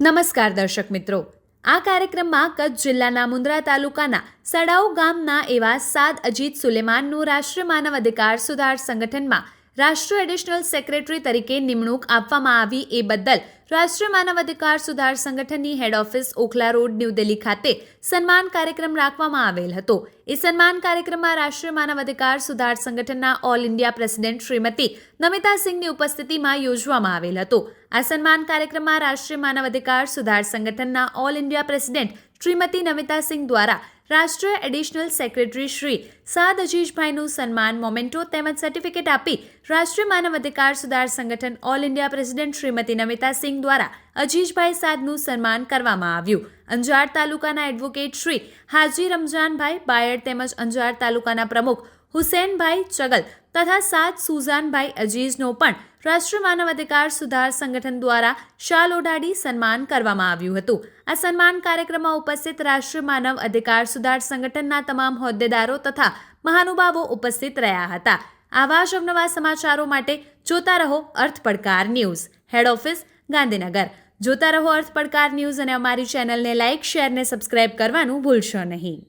નમસ્કાર દર્શક મિત્રો. આ કાર્યક્રમમાં કચ્છ જિલ્લાના મુન્દ્રા તાલુકાના સડાઉ ગામના એવા સાદ અજીત સુલેમાનનું રાષ્ટ્રીય માનવ અધિકાર સુધાર સંગઠનમાં રાષ્ટ્રીય એડિશનલ સેક્રેટરી તરીકે નિમણૂક આપવામાં આવી એ બદલ રાષ્ટ્રીય માનવ અધિકાર સુધાર સંગઠનની head office Okhla Road, New Delhi ખાતે સન્માન કાર્યક્રમ રાખવામાં આવેલ હતો. એ સન્માન કાર્યક્રમમાં રાષ્ટ્રીય માનવ અધિકાર સુધાર સંગઠનના all India president Shrimati Namita સિંહની ઉપસ્થિતિમાં યોજવામાં આવેલ હતો. આ સન્માન કાર્યક્રમમાં રાષ્ટ્રીય માનવ અધિકાર સુધાર સંગઠનના all India president Shrimati Namita Singh દ્વારા રાષ્ટ્રીય એડિશનલ સેક્રેટરી શ્રી સાદ અજીજભાઈનું સન્માન, મોમેન્ટો તેમજ સર્ટિફિકેટ આપી રાષ્ટ્રીય માનવ અધિકાર સુધાર સંગઠન all India president Shrimati Namita Singh દ્વારા અજીજભાઈ સાદનું સન્માન કરવામાં આવ્યું. અંજાર તાલુકાના એડવોકેટ શ્રી હાજી રમજાનભાઈ, બાયડ તેમજ અંજાર તાલુકાના પ્રમુખ હુસેનભાઈ ચગલ તથા સાત સુઝાનભાઈ અજીઝનો પણ રાષ્ટ્રીય માનવ અધિકાર સુધાર સંગઠન દ્વારા શાલ ઓઢાડી સન્માન કરવામાં આવ્યું હતું. આ સન્માન કાર્યક્રમમાં ઉપસ્થિત રાષ્ટ્રીય માનવ અધિકાર સુધાર સંગઠનના તમામ હોદ્દેદારો તથા મહાનુભાવો ઉપસ્થિત રહ્યા હતા. આવા જ અવનવા સમાચારો માટે જોતા રહો અર્થ પડકાર ન્યૂઝ. હેડ ઓફિસ, ગાંધીનગર. જોતા રહો અર્થ પડકાર ન્યૂઝ અને અમારી ચેનલને લાઇક, શેર ને સબસ્ક્રાઇબ કરવાનું ભૂલશો નહીં.